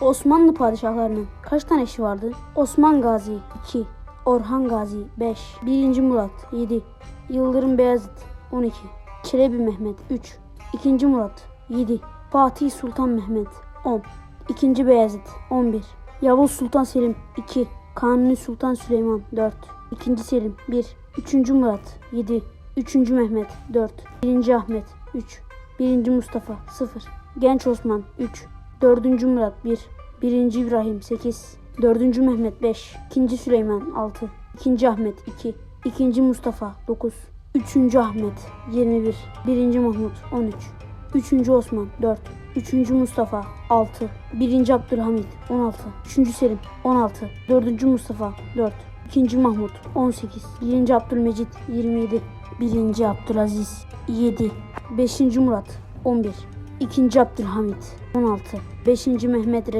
Osmanlı padişahlarının kaç tane eşi vardı? Osman Gazi 2, Orhan Gazi 5, 1. Murat 7, Yıldırım Beyazıt 12, Çelebi Mehmet 3, 2. Murat 7, Fatih Sultan Mehmet 10, 2. Beyazıt 11, Yavuz Sultan Selim 2, Kanuni Sultan Süleyman 4, 2. Selim 1, 3. Murat 7, 3. Mehmet 4, 1. Ahmet 3, 1. Mustafa 0, Genç Osman 3, 4. Murat 1, 1. İbrahim 8, 4. Mehmet 5, 2. Süleyman 6, 2. Ahmet 2, 2. Mustafa 9, 3. Ahmet 21, 1. Mahmut 13, 3. Osman 4, 3. Mustafa 6, 1. Abdülhamit 16, 3. Selim 16, 4. Mustafa 4, 2. Mahmut 18, 1. Abdülmecit 27, 1. Abdülaziz 7, 5. Murat 11, 2. Abdülhamit 16, 5. Mehmet Reşat